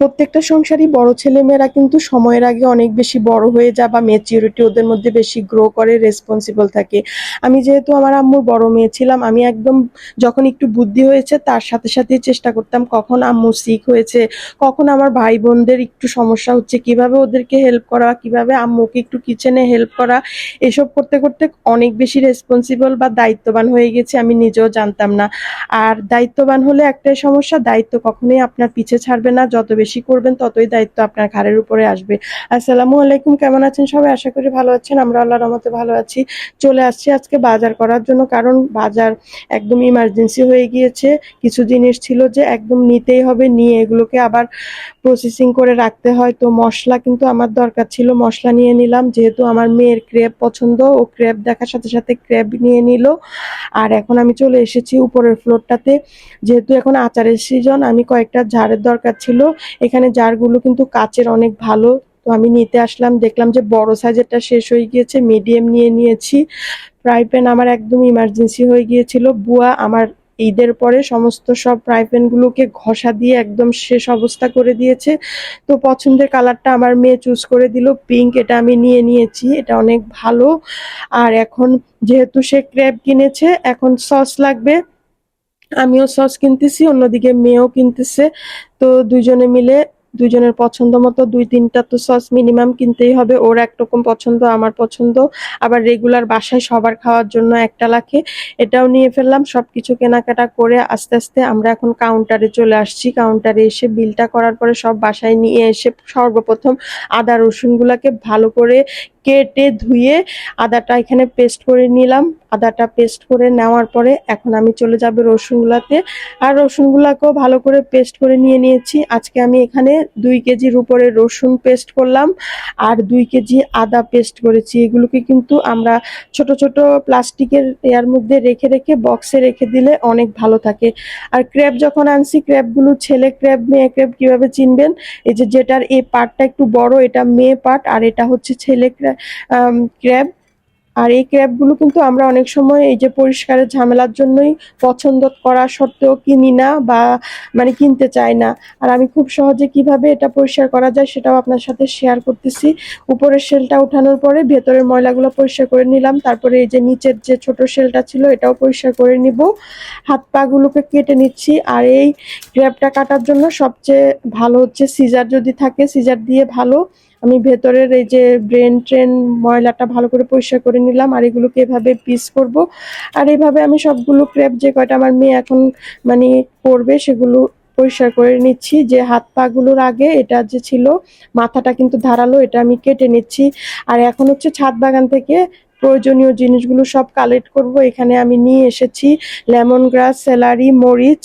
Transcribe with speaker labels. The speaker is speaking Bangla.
Speaker 1: প্রত্যেকটা সংসারই বড় ছেলেমেয়েরা কিন্তু সময়ের আগে অনেক বেশি বড় হয়ে যায় বা ম্যাচিউরিটি ওদের মধ্যে বেশি গ্রো করে রেসপন্সিবল থাকে। আমি যেহেতু আমার আম্মুর বড় মেয়ে ছিলাম, আমি একদম যখন একটু বুদ্ধি হয়েছে তার সাথে সাথেই চেষ্টা করতাম কখন আম্মু সিক হয়েছে, কখন আমার ভাই বোনদের একটু সমস্যা হচ্ছে, কীভাবে ওদেরকে হেল্প করা, কীভাবে আম্মুকে একটু কিচেনে হেল্প করা, এসব করতে করতে অনেক বেশি রেসপন্সিবল বা দায়িত্ববান হয়ে গেছে আমি নিজেও জানতাম না। আর দায়িত্ববান হলে একটাই সমস্যা, দায়িত্ব কখনোই আপনার পিছে ছাড়বে না, যত বেশি করবেন, ততই দায়িত্ব আপনার ঘাড়ের উপরে আসবে। আসসালামু আলাইকুম, কেমন আছেন সবাই? আশা করি ভালো আছেন। আমরা আল্লাহর রহমতে ভালো আছি। চলে আসছি আজকে বাজার করার জন্য, কারণ বাজার একদম ইমার্জেন্সি হয়ে গিয়েছে। কিছু জিনিস ছিল যে একদম নিতেই হবে, নিয়ে এগুলোকে আবার প্রসেসিং করে রাখতে হয়। তো মশলা কিন্তু আমার দরকার ছিল, মশলা নিয়ে নিলাম। যেহেতু আমার মেয়ের ক্রেপ পছন্দ, ও ক্রেপ দেখার সাথে সাথে ক্রেপ নিয়ে নিল। আর এখন আমি চলে এসেছি উপরের ফ্লোরটাতে যেহেতু এখন আচারের সিজন আমি কয়েকটা ঝাড়ের দরকার ছিল। এখানে জারগুলো কিন্তু কাচের অনেক ভালো। তো আমি নিতে আসলাম, দেখলাম যে বড় সাইজেরটা শেষ হয়ে গিয়েছে মিডিয়াম নিয়ে নিয়েছি। ফ্রাই প্যান আমার একদম ইমার্জেন্সি হয়ে গিয়েছিল। বুয়া আমার ঈদের পরে সমস্ত সব ফ্রাই প্যানগুলোকে ঘষা দিয়ে একদম শেষ অবস্থা করে দিয়েছে। তো পছন্দের কালারটা আমার মেয়ে চুজ করে দিল পিঙ্ক এটা আমি নিয়ে নিয়েছি, এটা অনেক ভালো। আর এখন যেহেতু সে ক্র্যাব কিনেছে, এখন সস লাগবে। আমিও সস কিনতেছি, অন্যদিকে মেয়েও কিনতেছে। তো দুজনে মিলে দুজনের পছন্দ মতো দুই তিনটা তো সস মিনিমাম কিনতেই হবে। ওর একরকম পছন্দ, আমার পছন্দ। আবার রেগুলার বাসায় সবার খাওয়ার জন্য একটা লাখে। এটাও নিয়ে ফেললাম, সবকিছু কেনাকাটা করে আস্তে আস্তে আমরা এখন কাউন্টারে চলে আসছি। কাউন্টারে এসে বিলটা করার পরে সব বাসায় নিয়ে এসে সর্বপ্রথম আদা রসুনগুলাকে ভালো করে কেটে ধুয়ে আদাটা এখানে পেস্ট করে নিলাম। আদাটা পেস্ট করে নেওয়ার পরে এখন আমি চলে যাব রসুনগুলাতে। আর রসুনগুলাকেও ভালো করে পেস্ট করে নিয়ে নিয়েছি। আজকে আমি এখানে দুই কেজির উপরে রসুন পেস্ট করলাম আর দুই কেজি আদা পেস্ট করেছি। এগুলোকে কিন্তু আমরা ছোট ছোট প্লাস্টিকের এর মধ্যে রেখে রেখে বক্সে রেখে দিলে অনেক ভালো থাকে। আর ক্র্যাব যখন আনছি, ক্র্যাবগুলো ছেলে ক্র্যাব, মেয়ে ক্র্যাব কীভাবে চিনবেন? এই যে যেটার এই পার্টটা একটু বড়, এটা মেয়ে পার্ট আর এটা হচ্ছে ছেলে ক্র্যাব আর এই ক্র্যাবগুলো কিন্তু আমরা অনেক সময় এই যে পরিষ্কারের ঝামেলার জন্যই পছন্দ করা সত্ত্বেও কিনি না বা মানে কিনতে চাই না। আর আমি খুব সহজে কীভাবে এটা পরিষ্কার করা যায় সেটাও আপনার সাথে শেয়ার করতেছি। উপরের শেলটা উঠানোর পরে ভেতরের ময়লাগুলো পরিষ্কার করে নিলাম। তারপরে এই যে নিচের যে ছোট শেলটা ছিল এটাও পরিষ্কার করে নিব। হাত পাগুলোকে কেটে নিচ্ছি। আর এই ক্র্যাবটা কাটার জন্য সবচেয়ে ভালো হচ্ছে সিজার যদি থাকে সিজার দিয়ে ভালো আমি ভেতরের এই যে ব্রেন ট্রেন ময়লাটা ভালো করে পরিষ্কার করে নিলাম আর এগুলোকে এভাবে পিস করব। আর এইভাবে আমি সবগুলো ক্রেপ যে কয়টা আমার মেয়ে এখন মানে করবে সেগুলো পরিষ্কার করে নিচ্ছি। যে হাত পাগুলোর আগে এটা যে ছিল, মাথাটা কিন্তু ধারালো, এটা আমি কেটে নিচ্ছি। আর এখন হচ্ছে ছাদ বাগান থেকে প্রয়োজনীয় জিনিসগুলো সব কালেক্ট করব। এখানে আমি নিয়ে এসেছি লেমন গ্রাস স্যালারি মরিচ